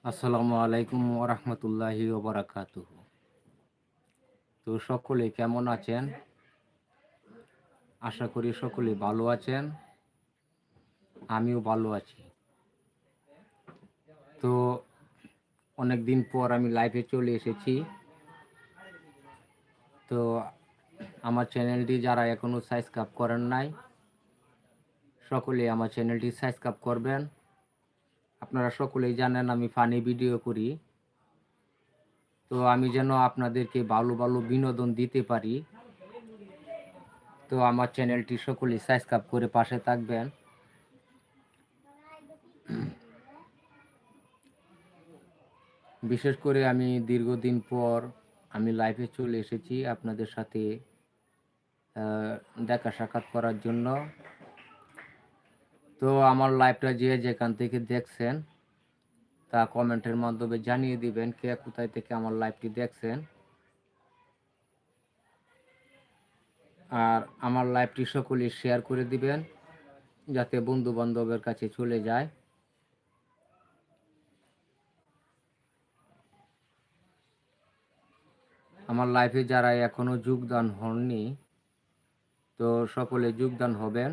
আসসালামু আলাইকুম ওরহমতুল্লাহি ওবরাকাত তো সকলে কেমন আছেন? আশা করি সকলে ভালো আছেন। আমিও ভালো আছি। তো অনেক দিন পর আমি লাইভে চলে এসেছি। তো আমার চ্যানেলটি যারা এখনও সাবস্ক্রাইব করেন নাই, সকলে আমার চ্যানেলটি সাবস্ক্রাইব করবেন। আপনারা সকলেই জানেন আমি ফানি ভিডিও করি। তো আমি যেন আপনাদেরকে ভালো ভালো বিনোদন দিতে পারি। তো আমার চ্যানেলটি সকলেই সাবস্ক্রাইব করে পাশে থাকবেন। বিশেষ করে আমি দীর্ঘদিন পর আমি লাইভে চলে এসেছি আপনাদের সাথে দেখা সাক্ষাৎ করার জন্য। তো আমার লাইভটা যে যেখান থেকে দেখছেন, তা কমেন্টের মাধ্যমে জানিয়ে দিবেন কে কোথায় থেকে আমার লাইভটি দেখছেন। আর আমার লাইভটি সকলে শেয়ার করে দিবেন, যাতে বন্ধু বান্ধবের কাছে চলে যায়। আমার লাইফে যারা এখনও যোগদান হননি, তো সকলে যোগদান হবেন।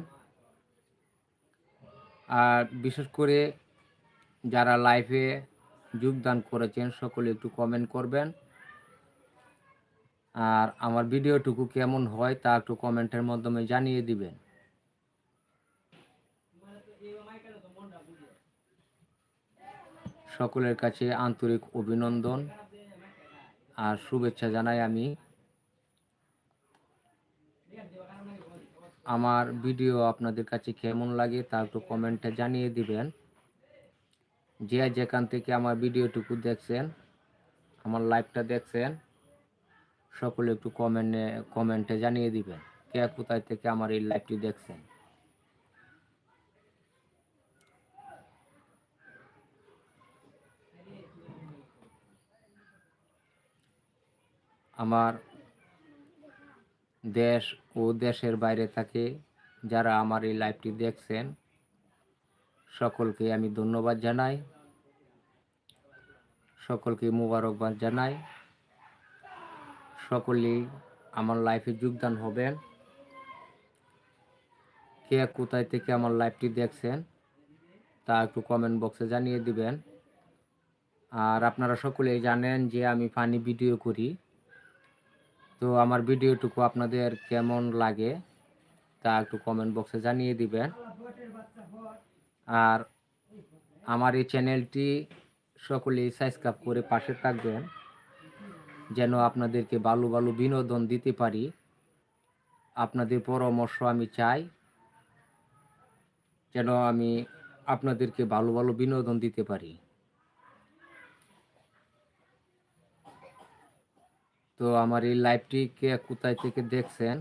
আর বিশেষ করে যারা লাইভে যোগদান করেছেন, সকলে একটু কমেন্ট করবেন। আর আমার ভিডিওটুকু কেমন হয় তা একটু কমেন্টের মাধ্যমে জানিয়ে দিবেন। সকলের কাছে আন্তরিক অভিনন্দন আর শুভেচ্ছা জানাই আমি। আমার ভিডিও আপনাদের কাছে কেমন লাগে তা একটু কমেন্টে জানিয়ে দিবেন। যে যেখান থেকে আমার ভিডিওটুকু দেখছেন, আমার লাইভটা দেখছেন, সকলে একটু কমেন্টে কমেন্টে জানিয়ে দিবেন কে কোথায় থেকে আমার এই লাইভটি দেখছেন। আমার দেশ ও দেশের বাইরে থাকে যারা আমার এই লাইভটি দেখছেন। সকলকে আমি ধন্যবাদ জানাই। সকলকে মুবারকবাদ জানাই। সকলেই আমার লাইফে যোগদান হবেন। কে কোথায় থেকে আমার লাইভটি দেখছেন তা একটু কমেন্ট বক্সে জানিয়ে দিবেন। আর আপনারা সকলেই জানেন যে আমি ফানি ভিডিও করি। তো আমার ভিডিওটুকু আপনাদের কেমন লাগে তা একটু কমেন্ট বক্সে জানিয়ে দিবেন। আর আমার এই চ্যানেলটি সকলেই সাবস্ক্রাইব করে পাশে থাকবেন, যেন আপনাদেরকে ভালো ভালো বিনোদন দিতে পারি। আপনাদের পরামর্শ আমি চাই, যেন আমি আপনাদেরকে ভালো ভালো বিনোদন দিতে পারি। তো আমার এই লাইভটিকে কোথায় থেকে দেখছেন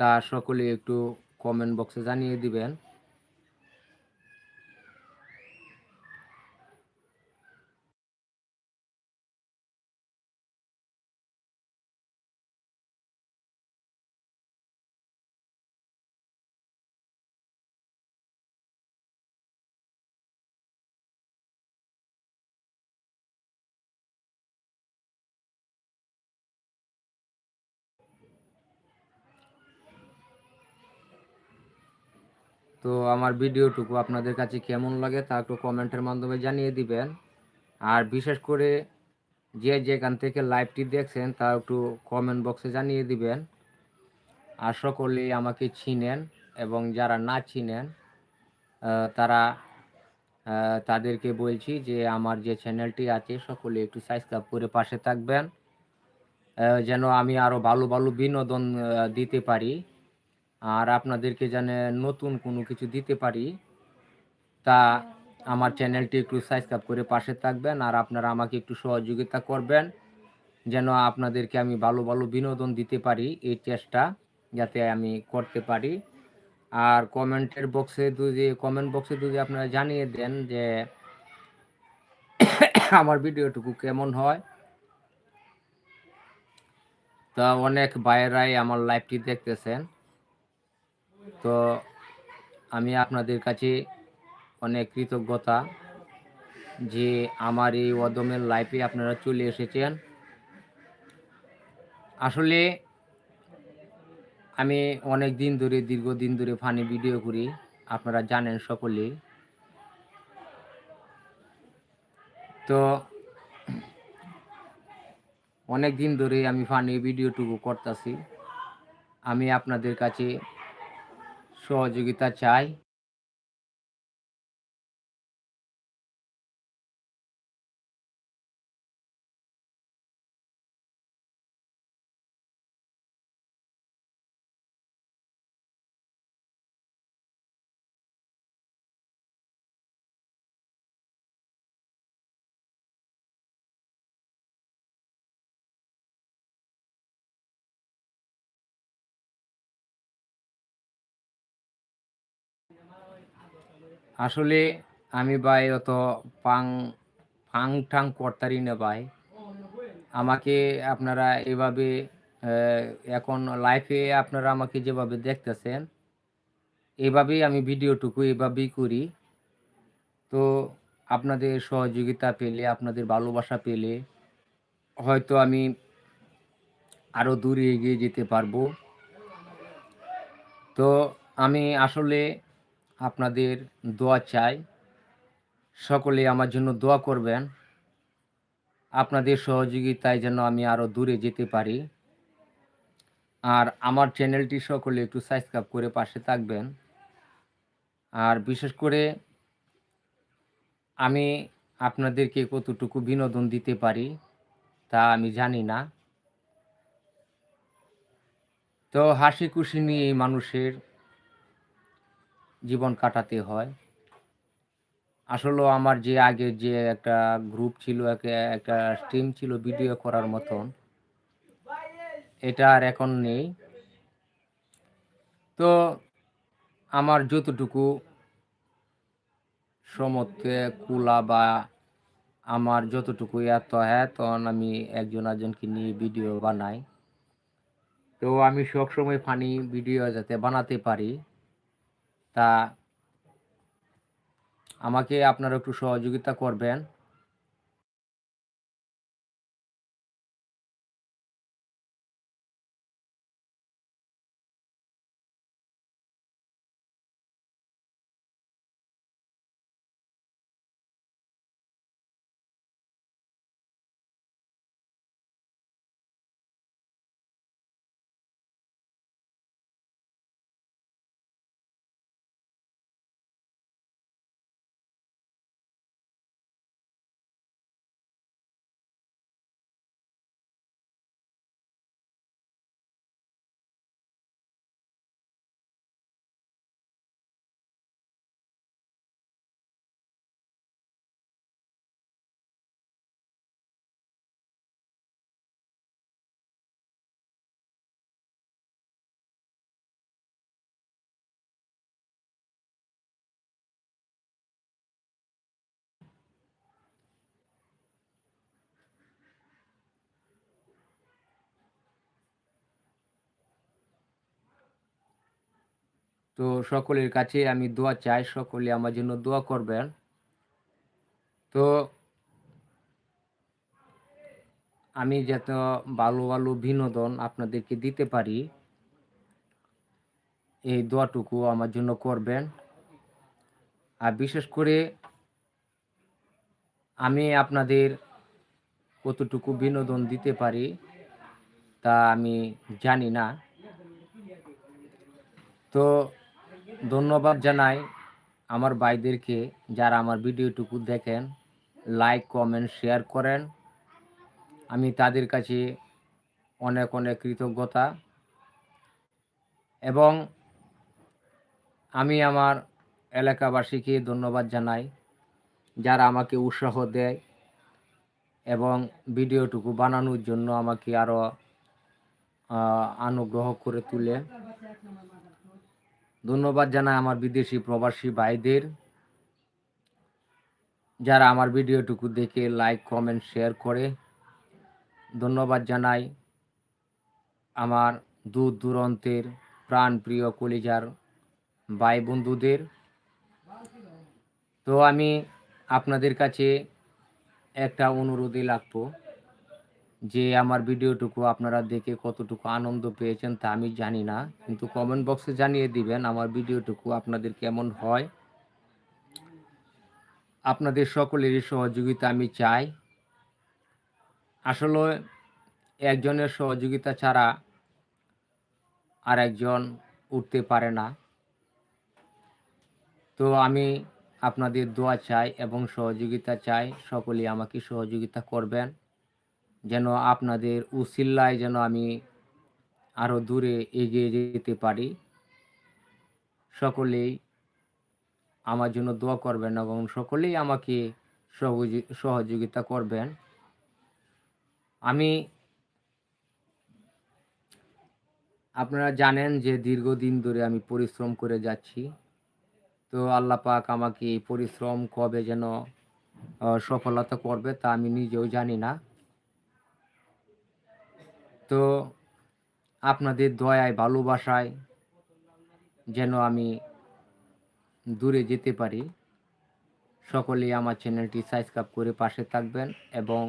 তা সকলে একটু কমেন্ট বক্সে জানিয়ে দিবেন। তো আমার ভিডিওটুকু আপনাদের কাছে কেমন লাগে তা একটু কমেন্টের মাধ্যমে জানিয়ে দিবেন। আর বিশেষ করে যে যেখান থেকে লাইভটি দেখছেন, তা একটু কমেন্ট বক্সে জানিয়ে দিবেন। আর সকলেই আমাকে চিনেন এবং যারা না চিনেন তারা তাদেরকে বলছি যে আমার যে চ্যানেলটি আছে, সকলে একটু সাবস্ক্রাইব করে পাশে থাকবেন। যেন আমি আরও ভালো ভালো বিনোদন দিতে পারি। আর আপনাদেরকে যেন নতুন কোনো কিছু দিতে পারি, তা আমার চ্যানেলটি একটু সাবস্ক্রাইব করে পাশে থাকবেন আর আপনারা আমাকে একটু সহযোগিতা করবেন, যেন আপনাদেরকে আমি ভালো ভালো বিনোদন দিতে পারি এই চেষ্টা যাতে আমি করতে পারি। আর কমেন্টের বক্সে যদি, কমেন্ট বক্সে যদি আপনারা জানিয়ে দেন যে আমার ভিডিওটুকু কেমন হয়। তা অনেক বাইরাই আমার লাইভটি দেখতেছেন। তো আমি আপনাদের কাছে অনেক কৃতজ্ঞতা যে আমার এই অদমের লাইফে আপনারা চলে এসেছেন। আসলে আমি অনেক দিন ধরে, দীর্ঘদিন ধরে ফানি ভিডিও করি, আপনারা জানেন সকলে। তো অনেক দিন ধরে আমি ফানি ভিডিওটুকু করতেছি। আমি আপনাদের কাছে সহযোগিতা চাই। আসলে আমি ভাই অত পাং ফাং ঠাং করতারি না ভাই। আমাকে আপনারা এভাবে এখন লাইফে আপনারা আমাকে যেভাবে দেখতেছেন, এভাবেই আমি ভিডিওটুকু এভাবেই করি। তো আপনাদের সহযোগিতা পেলে, আপনাদের ভালোবাসা পেলে, হয়তো আমি আরও দূরে এগিয়ে যেতে পারব। তো আমি আসলে আপনাদের দোয়া চাই। সকলে আমার জন্য দোয়া করবেন। আপনাদের সহযোগিতায় যেন আমি আরও দূরে যেতে পারি। আর আমার চ্যানেলটি সকলে একটু সাবস্ক্রাইব করে পাশে থাকবেন। আর বিশেষ করে আমি আপনাদেরকে কতটুকু বিনোদন দিতে পারি তা আমি জানি না। তো হাসি খুশি নিয়ে মানুষের জীবন কাটাতে হয়। আসলে আমার যে আগে যে একটা গ্রুপ ছিল একটা- স্ট্রিম ছিল ভিডিও করার মতন, এটা আর এখন নেই। তো আমার যতটুকু সমতে কুলা বা আমার যতটুকু এত হ্যাঁ তখন আমি একজন একজনকে নিয়ে ভিডিও বানাই। তো আমি সবসময় ফানি ভিডিও যাতে বানাতে পারি। তা আমাকে আপনারা একটু সহযোগিতা করবেন। তো সকলের কাছে আমি দোয়া চাই, সকলে আমার জন্য দোয়া করবেন। তো আমি যত ভালো ভালো বিনোদন আপনাদেরকে দিতে পারি, এই দোয়াটুকু আমার জন্য করবেন। আর বিশেষ করে আমি আপনাদের কতটুকু বিনোদন দিতে পারি, তা আমি জানি না। তো ধন্যবাদ জানাই আমার ভাইদেরকে যারা আমার ভিডিওটুকু দেখেন লাইক কমেন্ট শেয়ার করেন। আমি তাদের কাছে অনেক অনেক কৃতজ্ঞতা। এবং আমি আমার এলাকাবাসীকে ধন্যবাদ জানাই যারা আমাকে উৎসাহ দেয় এবং ভিডিওটুকু বানানোর জন্য আমাকে আরও অনুগ্রহ করে তুলে। ধন্যবাদ জানাই আমার বিদেশি প্রবাসী ভাইদের, যারা আমার ভিডিওটুকু দেখে লাইক কমেন্ট শেয়ার করে। ধন্যবাদ জানাই আমার দূর দূরান্তের প্রাণ প্রিয় কলিজার ভাই বন্ধুদের তো আমি আপনাদের কাছে একটা অনুরোধই লাগতো যে আমার ভিডিওটুকু আপনারা দেখে কতটুকু আনন্দ পেয়েছেন তা আমি জানি না, কিন্তু কমেন্ট বক্সে জানিয়ে দিবেন আমার ভিডিওটুকু আপনাদের কেমন হয়। আপনাদের সকলেরই সহযোগিতা আমি চাই। আসলে একজনের সহযোগিতা ছাড়া আর একজন উঠতে পারে না। তো আমি আপনাদের দোয়া চাই এবং সহযোগিতা চাই, সকলেই আমাকে সহযোগিতা করবেন। যেন আপনাদের উসিল্লায় যেন আমি আরও দূরে এগিয়ে যেতে পারি। সকলেই আমার জন্য দোয়া করবেন এবং সকলেই আমাকে সহযোগি- সহযোগিতা করবেন। আমি আপনারা জানেন যে দীর্ঘদিন ধরে আমি পরিশ্রম করে যাচ্ছি। তো আল্লাহ পাক আমাকে এই পরিশ্রম কবে যেন সফলতা করবে তা আমি নিজেও জানি না। তো আপনাদের দয়ায়, ভালোবাসায় যেন আমি দূরে যেতে পারি। সকলেই আমার চ্যানেলটি সাবস্ক্রাইব করে পাশে থাকবেন এবং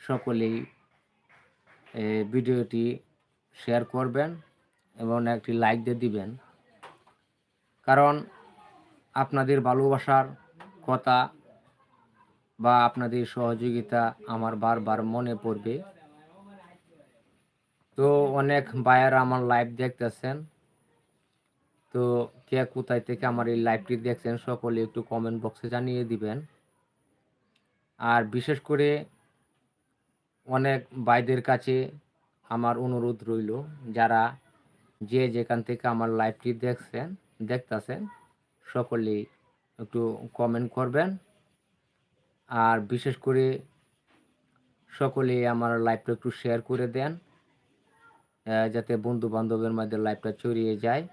সকলেই ভিডিওটি শেয়ার করবেন এবং একটি লাইক দিয়ে দিবেন। কারণ আপনাদের ভালোবাসার কথা বা আপনাদের সহযোগিতা আমার বারবার মনে পড়বে। তো অনেক বায়ারা আমার লাইভ দেখতেছেন। তো কে কোথায় থেকে আমার এই লাইভটি দেখছেন, সকলে একটু কমেন্ট বক্সে জানিয়ে দিবেন। আর বিশেষ করে অনেক ভাইদের কাছে আমার অনুরোধ রইল, যারা যে যেখান থেকে আমার লাইভটি দেখছেন, দেখতেছেন সকলেই একটু কমেন্ট করবেন। আর বিশেষ করে সকলে আমার লাইভটা একটু শেয়ার করে দেন। যাতে বন্ধু বান্ধবের মধ্যে লাইভটা ছড়িয়ে যায়।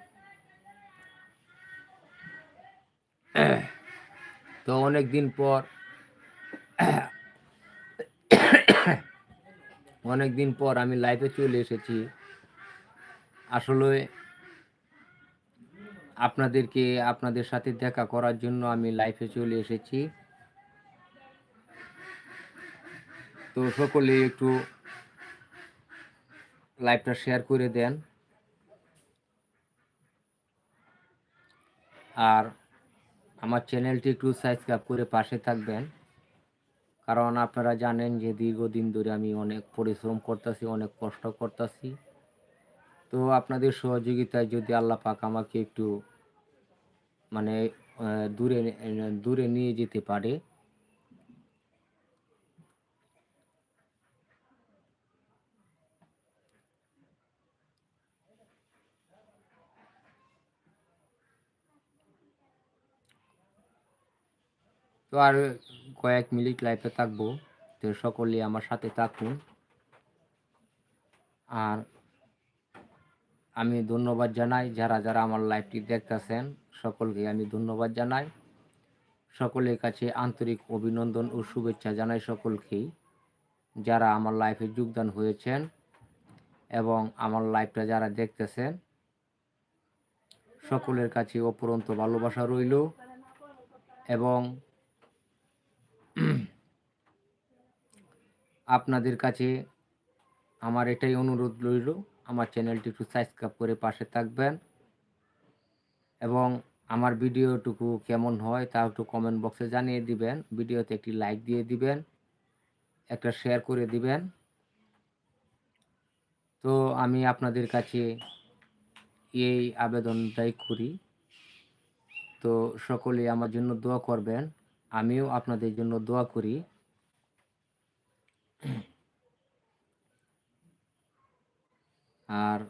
তো অনেক দিন পর অনেক দিন পর আমি লাইভে চলে এসেছি। আসলে আপনাদেরকে, আপনাদের সাথে দেখা করার জন্য আমি লাইফে চলে এসেছি। তো সকলে একটু লাইভটা শেয়ার করে দেন। আর আমার চ্যানেলটি একটু সাবস্ক্রাইব করে পাশে থাকবেন। কারণ আপনারা জানেন যে দীর্ঘদিন ধরে আমি অনেক পরিশ্রম করতেছি, অনেক কষ্ট করতেছি। তো আপনাদের সহযোগিতায় যদি আল্লাহ পাক আমাকে একটু মানে দূরে দূরে নিয়ে যেতে পারে তো আর কয়েক মিনিট লাইফে থাকব, তো সকলে আমার সাথে থাকুন। আর আমি ধন্যবাদ জানাই যারা যারা আমার লাইভটি দেখতেছেন, সকলকে আমি ধন্যবাদ জানাই। সকলের কাছে আন্তরিক অভিনন্দন ও শুভেচ্ছা জানাই সকলকেই, যারা আমার লাইফে যোগদান হয়েছেন এবং আমার লাইফটা যারা দেখতেছেন। সকলের কাছে অপরন্ত ভালোবাসা রইল এবং আপনাদের কাছে আমার এটাই অনুরোধ রইল। আমার চ্যানেলটি একটু সাবস্ক্রাইব করে পাশে থাকবেন এবং আমার ভিডিওটুকু কেমন হয় তা একটু কমেন্ট বক্সে জানিয়ে দিবেন। ভিডিওতে একটি লাইক দিয়ে দিবেন, একটা শেয়ার করে দিবেন। তো আমি আপনাদের কাছে এই আবেদনটাই করি। তো সকলে আমার জন্য দোয়া করবেন, আমিও আপনাদের জন্য দোয়া করি। আর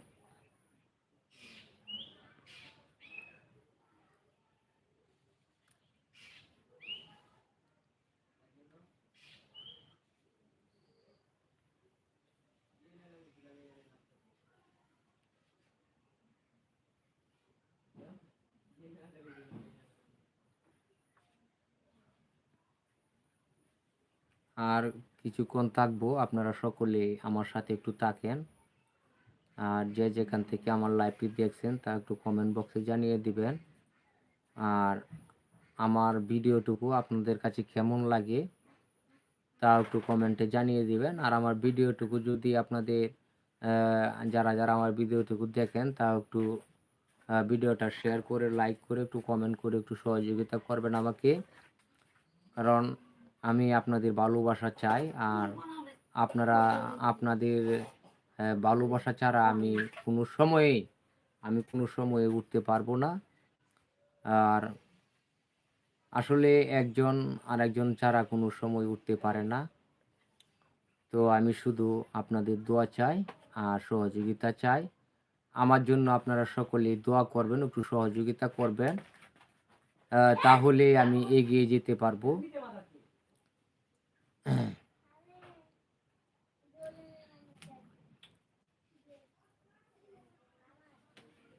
আর কিছুক্ষণ থাকব, আপনারা সকলে আমার সাথে একটু থাকেন। আর যে যেখান থেকে আমার লাইভটি দেখছেন, তা একটু কমেন্ট বক্সে জানিয়ে দিবেন। আর আমার ভিডিওটুকু আপনাদের কাছে কেমন লাগে তা একটু কমেন্টে জানিয়ে দিবেন। আর আমার ভিডিওটুকু যদি আপনাদের যারা যারা আমার ভিডিওটুকু দেখেন তা একটু ভিডিওটা শেয়ার করে লাইক করে, একটু কমেন্ট করে, একটু সহযোগিতা করবেন আমাকে। কারণ আমি আপনাদের ভালোবাসা চাই আর আপনারা আপনাদের ভালোবাসা ছাড়া আমি কোনো সময়ে, আমি কোনো সময়ে উঠতে পারব না। আর আসলে একজন আর একজন ছাড়া কোনো সময় উঠতে পারে না। তো আমি শুধু আপনাদের দোয়া চাই আর সহযোগিতা চাই। আমার জন্য আপনারা সকলে দোয়া করবেন, একটু সহযোগিতা করবেন তাহলে আমি এগিয়ে যেতে পারব।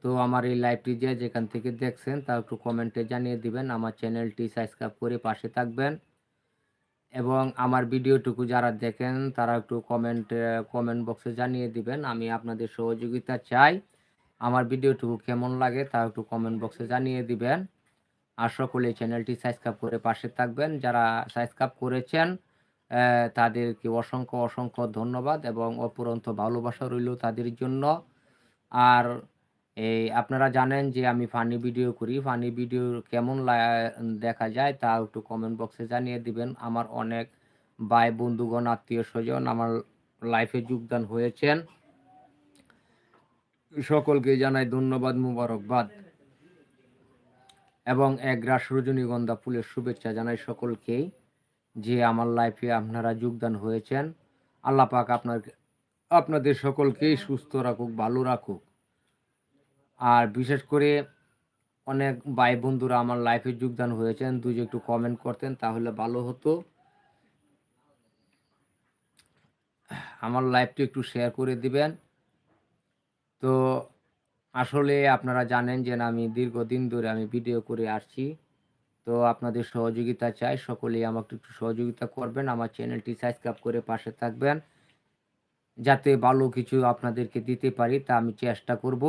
তো আমার এই লাইভটি যে যেখান থেকে দেখছেন তা একটু কমেন্টে জানিয়ে দিবেন। আমার চ্যানেলটি সাবস্ক্রাইব করে পাশে থাকবেন। এবং আমার ভিডিওটুকু যারা দেখেন, তারা একটু কমেন্ট কমেন্ট বক্সে জানিয়ে দিবেন। আমি আপনাদের সহযোগিতা চাই। আমার ভিডিওটুকু কেমন লাগে, তা একটু কমেন্ট বক্সে জানিয়ে দিবেন। আর সকলে চ্যানেলটি সাবস্ক্রাইব করে পাশে থাকবেন। যারা সাবস্ক্রাইব করেছেন তাদেরকে অসংখ্য অসংখ্য ধন্যবাদ এবং অপুরন্ত ভালোবাসা রইল তাদের জন্য। আর এই আপনারা জানেন যে আমি ফানি ভিডিও করি। ফানি ভিডিও কেমন দেখা যায় তা একটু কমেন্ট বক্সে জানিয়ে দিবেন। আমার অনেক ভাই, বন্ধুগণ, আত্মীয় স্বজন আমার লাইফে যোগদান হয়েছেন। সকলকে জানাই ধন্যবাদ, মুবারকবাদ। এবং এক রাস রজনীগন্ধা ফুলের শুভেচ্ছা জানাই সকলকেই যে আমার লাইফে আপনারা যোগদান হয়েছেন। আল্লাহ পাক আপনার আপনাদের সকলকেই সুস্থ রাখুক, ভালো রাখুক। আর বিশেষ করে অনেক ভাই বন্ধুরা আমার লাইফে যোগদান হয়েছেন, দুই একটু কমেন্ট করতেন, তাহলে ভালো হতো। আমার লাইভটি একটু শেয়ার করে দিবেন। তো আসলে আপনারা জানেন যে আমি দীর্ঘদিন ধরে আমি ভিডিও করে আসছি। তো আপনাদের সহযোগিতা চাই, সকলেই আমাকে একটু সহযোগিতা করবেন, আমার চ্যানেলটি সাবস্ক্রাইব করে পাশে থাকবেন। যাতে ভালো কিছু আপনাদেরকে দিতে পারি, তা আমি চেষ্টা করব।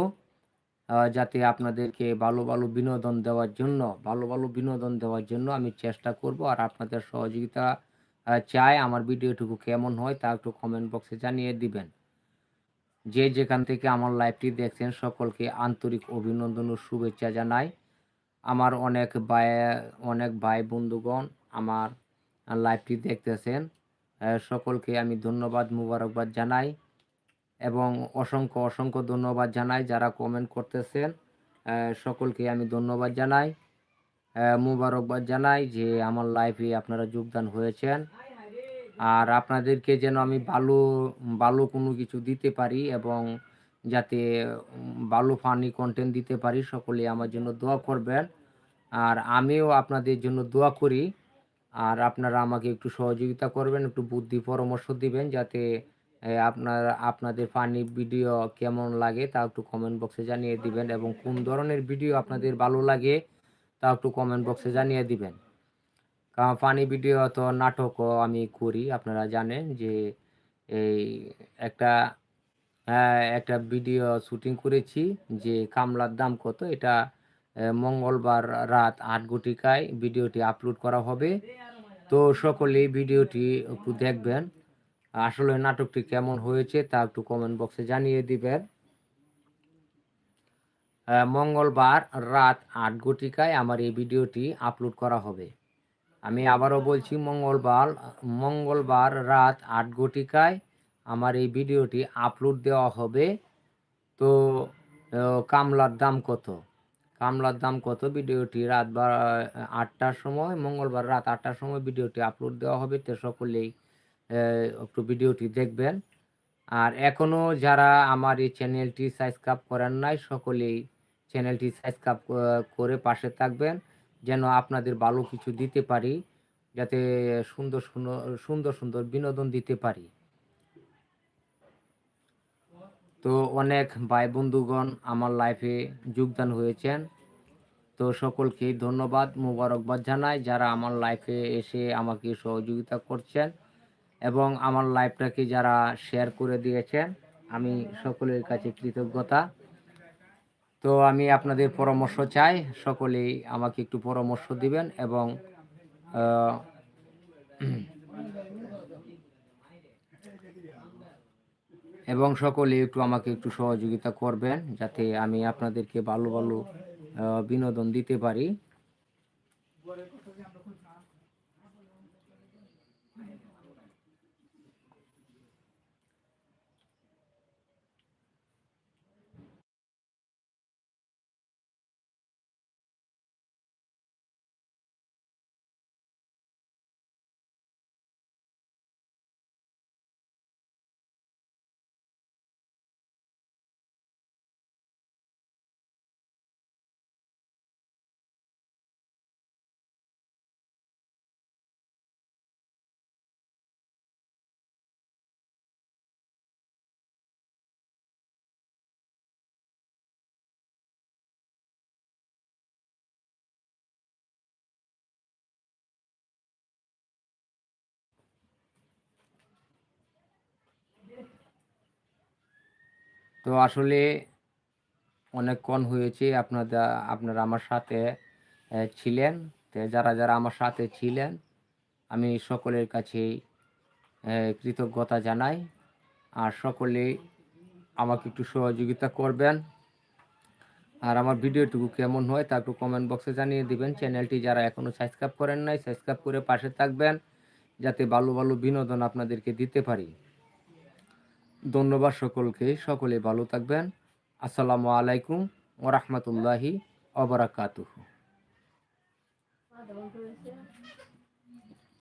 যাতে আপনাদেরকে ভালো ভালো বিনোদন দেওয়ার জন্য, ভালো ভালো বিনোদন দেওয়ার জন্য আমি চেষ্টা করব আর আপনাদের সহযোগিতা চাই আমার ভিডিওটুকু কেমন হয় তা একটু কমেন্ট বক্সে জানিয়ে দিবেন। যে যেখান থেকে আমার লাইভটি দেখছেন সকলকে আন্তরিক অভিনন্দন ও শুভেচ্ছা জানাই। আমার অনেক ভাই অনেক ভাই বন্ধুগণ আমার লাইভটি দেখতেছেন সকলকে আমি ধন্যবাদ, মুবারকবাদ জানাই। এবং অসংখ্য অসংখ্য ধন্যবাদ জানাই যারা কমেন্ট করতেছেন। সকলকে আমি ধন্যবাদ জানাই। মুবারকবাদ জানাই যে আমার লাইফে আপনারা যোগদান হয়েছেন। আর আপনাদেরকে যেন আমি ভালো ভালো কোনো কিছু দিতে পারি এবং যাতে, ভালো ফানি কন্টেন্ট দিতে পারি, সকলে আমার জন্য দোয়া করবেন। আর আমিও আপনাদের জন্য দোয়া করি। আর আপনারা আমাকে একটু সহযোগিতা করবেন, একটু বুদ্ধি পরামর্শ দিবেন যাতে আপনার, আপনাদের ফানি ভিডিও কেমন লাগে তা একটু কমেন্ট বক্সে জানিয়ে দিবেন এবং কোন ধরনের ভিডিও আপনাদের ভালো লাগে তা একটু কমেন্ট বক্সে জানিয়ে দিবেন। কারণ ফানি ভিডিও তো নাটকও আমি করি, আপনারা জানেন যে এই একটা একটা ভিডিও শুটিং করেছি যে কামলার দাম কত, এটা মঙ্গলবার রাত আট ঘটিকায় ভিডিওটি আপলোড করা হবে। তো সকলেই ভিডিওটি একটু দেখবেন। আসলে নাটকটি কেমন হয়েছে তা একটু কমেন্ট বক্সে জানিয়ে দিবেন। মঙ্গলবার রাত আট ঘটিকায় আমার এই ভিডিওটি আপলোড করা হবে। আমি আবারও বলছি, মঙ্গলবার মঙ্গলবার রাত আট ঘটিকায় আমার এই ভিডিওটি আপলোড দেওয়া হবে। তো কামলার দাম কত? কামলার দাম কত? ভিডিওটি রাত বা, আটটার সময়, মঙ্গলবার রাত আটটার সময় ভিডিওটি আপলোড দেওয়া হবে। তো সকলেই একটু ভিডিওটি দেখবেন। আর এখনও যারা আমার এই চ্যানেলটি সাবস্ক্রাইব করেন নাই, সকলেই চ্যানেলটি সাবস্ক্রাইব করে পাশে থাকবেন, যেন আপনাদের ভালো কিছু দিতে পারি, যাতে সুন্দর সুন্দর সুন্দর সুন্দর বিনোদন দিতে পারি। তো অনেক ভাই বন্ধুগণ আমার লাইফে যোগদান হয়েছেন। তো সকলকেই ধন্যবাদ, মোবারকবাদ জানাই, যারা আমার লাইফে এসে আমাকে সহযোগিতা করছেন। এবং আমার লাইভটাকে যারা শেয়ার করে দিয়েছেন, আমি সকলের কাছে কৃতজ্ঞতা। তো আমি আপনাদের পরামর্শ চাই, সকলেই আমাকে একটু পরামর্শ দিবেন এবং এবং সকলে একটু আমাকে একটু সহযোগিতা করবেন, যাতে আমি আপনাদেরকে ভালো ভালো বিনোদন দিতে পারি। তো আসলে অনেকক্ষণ হয়েছে আপনারা আপনারা আমার সাথে ছিলেন। তো যারা যারা আমার সাথে ছিলেন আমি সকলের আহ, কৃতজ্ঞতা জানাই। আর সকলে আমাকে একটু সহযোগিতা করবেন। আর আমার ভিডিওটুকু কেমন হয় তা একটু কমেন্ট বক্সে জানিয়ে দিবেন। চ্যানেলটি যারা এখনও সাবস্ক্রাইব করেন নাই সাবস্ক্রাইব করে পাশে থাকবেন যাতে ভালো ভালো বিনোদন আপনাদেরকে দিতে পারি। ধন্যবাদ সকলকে সকলে ভালো থাকবেন। আসসালামু আলাইকুম ওরহমতুল্লাহি অবরাকাতু